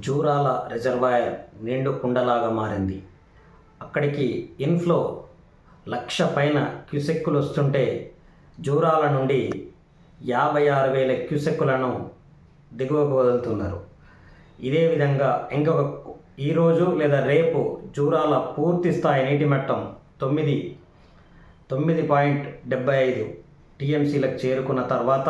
Jurala reservoir నిండు కుండలాగా మారింది. అక్కడికి ఇన్ఫ్లో లక్ష పైన క్యూసెక్కులు వస్తుంటే జూరాల నుండి యాభై ఆరు వేల క్యూసెక్కులను దిగువకు వదులుతున్నారు. ఇదే విధంగా ఇంకొక ఈరోజు లేదా రేపు జూరాల పూర్తి స్థాయి నీటి మట్టం తొమ్మిది తొమ్మిది పాయింట్ డెబ్బై ఐదు టీఎంసీలకు చేరుకున్న తర్వాత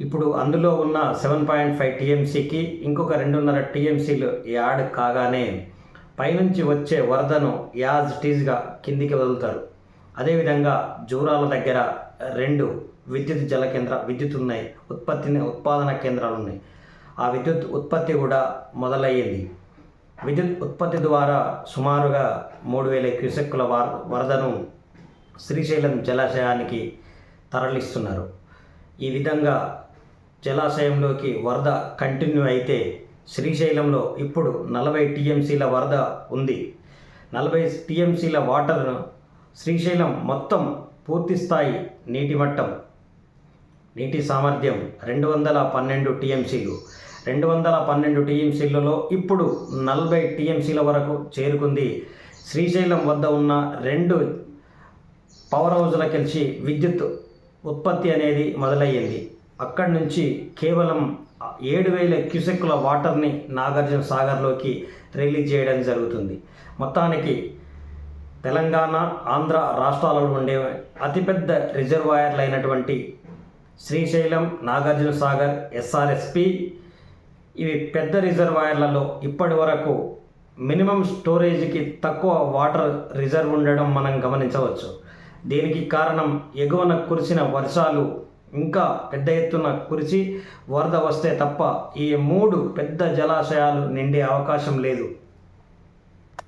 ఇప్పుడు అందులో ఉన్న సెవెన్ పాయింట్ ఫైవ్ టీఎంసీకి ఇంకొక రెండున్నర టీఎంసీలు యాడ్ కాగానే పైనుంచి వచ్చే వరదను యాజ్ టీజ్గా కిందికి వదులుతారు. అదేవిధంగా జూరాల దగ్గర రెండు విద్యుత్ జల కేంద్ర విద్యుత్ ఉన్నాయి. ఉత్పత్తిని ఉత్పాదన కేంద్రాలు ఉన్నాయి. ఆ విద్యుత్ ఉత్పత్తి కూడా మొదలయ్యింది. విద్యుత్ ఉత్పత్తి ద్వారా సుమారుగా మూడు వేల క్యూసెక్కుల వర వరదను శ్రీశైలం జలాశయానికి తరలిస్తున్నారు. ఈ విధంగా జలాశయంలోకి వరద కంటిన్యూ అయితే శ్రీశైలంలో ఇప్పుడు నలభై టీఎంసీల వరద ఉంది. నలభై టీఎంసీల వాటర్ను శ్రీశైలం మొత్తం పూర్తి స్థాయి నీటి మట్టం నీటి సామర్థ్యం రెండు వందల పన్నెండు టీఎంసీలు. రెండు వందల పన్నెండు టీఎంసీలలో ఇప్పుడు నలభై టీఎంసీల వరకు చేరుకుంది. శ్రీశైలం వద్ద ఉన్న రెండు పవర్ హౌజ్లకెలిసి విద్యుత్ ఉత్పత్తి అనేది మొదలయ్యింది. అక్కడి నుంచి కేవలం ఏడు వేల క్యూసెక్కుల వాటర్ని నాగార్జున సాగర్లోకి రిలీజ్ చేయడం జరుగుతుంది. మొత్తానికి తెలంగాణ ఆంధ్ర రాష్ట్రాలలో ఉండే అతిపెద్ద రిజర్వాయర్లు అయినటువంటి శ్రీశైలం నాగార్జున సాగర్ ఎస్ఆర్ఎస్పి ఇవి పెద్ద రిజర్వాయర్లలో ఇప్పటి వరకు మినిమం స్టోరేజ్కి తక్కువ వాటర్ రిజర్వ్ ఉండడం మనం గమనించవచ్చు. దీనికి కారణం ఎగువన కురిసిన వర్షాలు ఇంకా పెద్ద ఎత్తున కురిసి వరద వస్తే తప్ప ఈ మూడు పెద్ద జలాశయాలు నిండే అవకాశం లేదు.